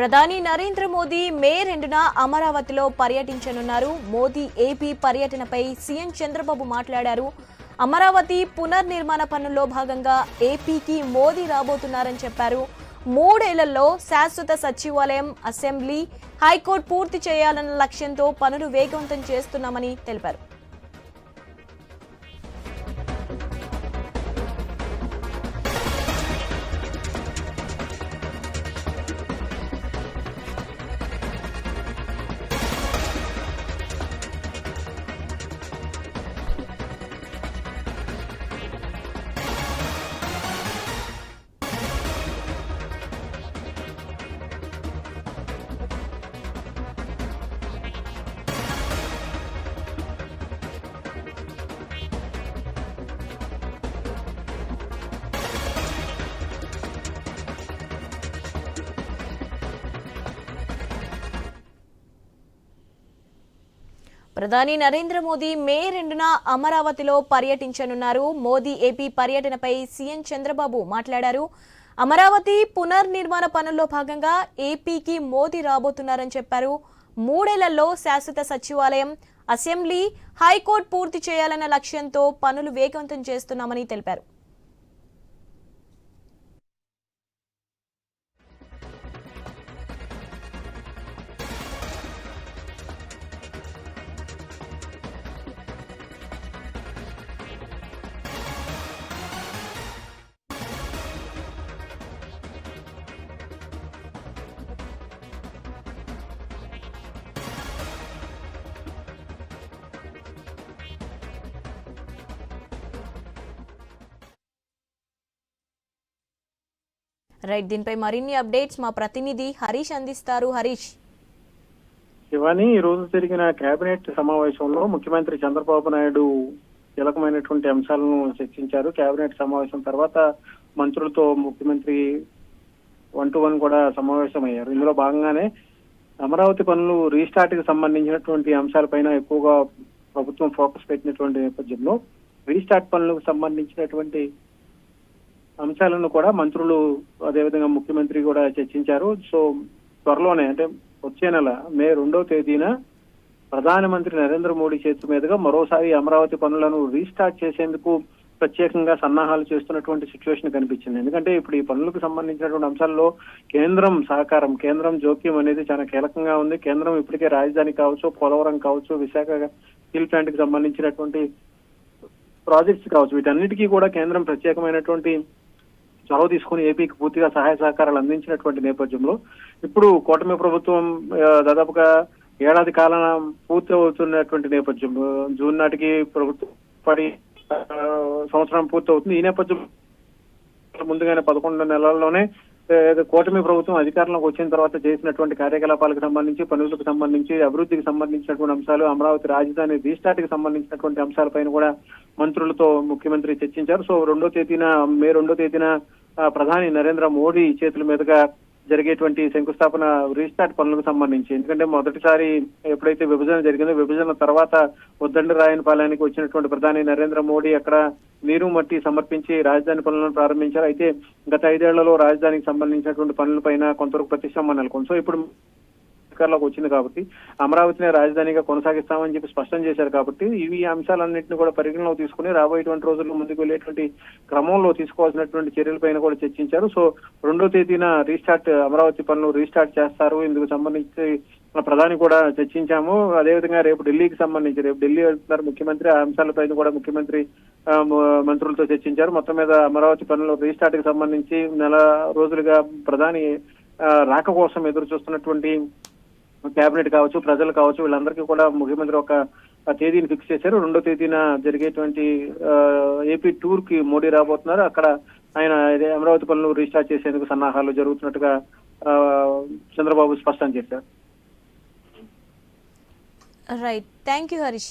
ప్రధాని నరేంద్ర మోదీ మే రెండున అమరావతిలో పర్యటించనున్నారు. మోదీ ఏపీ పర్యటనపై సీఎం చంద్రబాబు మాట్లాడారు. అమరావతి పునర్నిర్మాణ పనుల్లో భాగంగా ఏపీకి మోదీ రాబోతున్నారని చెప్పారు. మూడేళ్ళలో శాశ్వత సచివాలయం అసెంబ్లీ హైకోర్టు పూర్తి చేయాలన్న లక్ష్యంతో పనులు వేగవంతం చేస్తున్నామని తెలిపారు. ప్రధాని నరేంద్ర మోదీ మే రెండున అమరావతిలో పర్యటించనున్నారు. మోదీ ఏపీ పర్యటనపై సీఎం చంద్రబాబు మాట్లాడారు. అమరావతి పునర్నిర్మాణ పనుల్లో భాగంగా ఏపీకి మోదీ రాబోతున్నారని చెప్పారు. మూడేళ్ళలో శాశ్వత సచివాలయం అసెంబ్లీ హైకోర్టు పూర్తి చేయాలన్న లక్ష్యంతో పనులు వేగవంతం చేస్తున్నామని తెలిపారు. రైట్ దీనిపై మరిన్ని అప్డేట్స్ మా ప్రతినిధి హరీష్ అందిస్తారు. హరీష్. శివాని ఈ రోజు జరిగిన కేబినెట్ సమావేశంలో ముఖ్యమంత్రి చంద్రబాబు నాయుడు కీలకమైనటువంటి అంశాలను చర్చించారు. కేబినెట్ సమావేశం తర్వాత మంత్రులతో ముఖ్యమంత్రి వన్ టు వన్ కూడా సమావేశమయ్యారు. ఇందులో భాగంగానే అమరావతి పనులు రీస్టార్ట్కి సంబంధించినటువంటి అంశాలపైన ఎక్కువగా ప్రభుత్వం ఫోకస్ పెట్టినటువంటి నేపథ్యంలో రీస్టార్ట్ పనులకు సంబంధించినటువంటి అంశాలను కూడా మంత్రులు అదేవిధంగా ముఖ్యమంత్రి కూడా చర్చించారు. సో త్వరలోనే అంటే వచ్చే నెల మే రెండవ తేదీన ప్రధానమంత్రి నరేంద్ర మోడీ చేతి మీదుగా మరోసారి అమరావతి పనులను రీస్టార్ట్ చేసేందుకు ప్రత్యేకంగా సన్నాహాలు చేస్తున్నటువంటి సిచ్యువేషన్ కనిపించింది. ఎందుకంటే ఇప్పుడు ఈ పనులకు సంబంధించినటువంటి అంశాల్లో కేంద్రం సహకారం కేంద్రం జోక్యం అనేది చాలా కీలకంగా ఉంది. కేంద్రం ఇప్పటికే రాజధాని కావచ్చు పోలవరం కావచ్చు విశాఖ స్టీల్ ప్లాంట్కి సంబంధించినటువంటి ప్రాజెక్ట్స్ కావచ్చు వీటన్నిటికీ కూడా కేంద్రం ప్రత్యేకమైనటువంటి చొరవ తీసుకుని ఏపీకి పూర్తిగా సహాయ సహకారాలు అందించినటువంటి నేపథ్యంలో ఇప్పుడు కూటమి ప్రభుత్వం దాదాపుగా ఏడాది కాలం పూర్తి అవుతున్నటువంటి నేపథ్యం జూన్ నాటికి ప్రభుత్వం పడి సంవత్సరం పూర్తి అవుతుంది. ఈ నేపథ్యం ముందుగానే పదకొండు నెలల్లోనే కూటమి ప్రభుత్వం అధికారంలోకి వచ్చిన తర్వాత చేసినటువంటి కార్యకలాపాలకు సంబంధించి పనులకు సంబంధించి అభివృద్ధికి సంబంధించినటువంటి అంశాలు అమరావతి రాజధాని రీస్టార్ట్కి సంబంధించినటువంటి అంశాలపైన కూడా మంత్రులతో ముఖ్యమంత్రి చర్చించారు. సో రెండో తేదీన మే రెండో తేదీన ప్రధాని నరేంద్ర మోడీ చేతుల మీదుగా జరిగేటువంటి శంకుస్థాపన రీస్టార్ట్ పనులకు సంబంధించి. ఎందుకంటే మొదటిసారి ఎప్పుడైతే విభజన జరిగిందో విభజన తర్వాత ఉద్దండ రాయనపాలెనికి వచ్చినటువంటి ప్రధాని నరేంద్ర మోడీ అక్కడ నీరు మట్టి సమర్పించి రాజధాని పనులను ప్రారంభించారు. అయితే గత ఐదేళ్ళలో రాజధానికి సంబంధించినటువంటి పనులపైన కొంతవరకు ప్రతిష్టంభన నెలకొంది. సో ఇప్పుడు అధికారంలోకి వచ్చింది కాబట్టి అమరావతిని రాజధానిగా కొనసాగిస్తామని చెప్పి స్పష్టం చేశారు కాబట్టి ఇవి అంశాలన్నింటినీ కూడా పరిగణలోకి తీసుకుని రాబోయేటువంటి రోజుల్లో ముందుకు వెళ్ళేటువంటి క్రమంలో తీసుకోవాల్సినటువంటి చర్యలపైన కూడా చర్చించారు. సో రెండో తేదీన రీస్టార్ట్ అమరావతి పనులు రీస్టార్ట్ చేస్తారు. ఇందుకు సంబంధించి ప్రధాని కూడా చర్చించాము. అదేవిధంగా రేపు ఢిల్లీకి సంబంధించి రేపు ఢిల్లీ వెళ్తున్నారు ముఖ్యమంత్రి. ఆ అంశాలపైన కూడా ముఖ్యమంత్రి మంత్రులతో చర్చించారు. మొత్తం మీద అమరావతి పనులు రీస్టార్ట్కి సంబంధించి నెల రోజులుగా ప్రధాని రాక కోసం ఎదురు చూస్తున్నటువంటి కేబినెట్ కావచ్చు ప్రజలు కావచ్చు వీళ్ళందరికీ కూడా ముఖ్యమంత్రి ఒక తేదీని ఫిక్స్ చేశారు. రెండో తేదీన జరిగేటువంటి ఏపీ టూర్కి మోడీ రాబోతున్నారు. అక్కడ ఆయన అమరావతి పనులు రీస్టార్ట్ చేసేందుకు సన్నాహాలు జరుగుతున్నట్టుగా ఆ, చంద్రబాబు స్పష్టం చేశారు. Right thank you Harish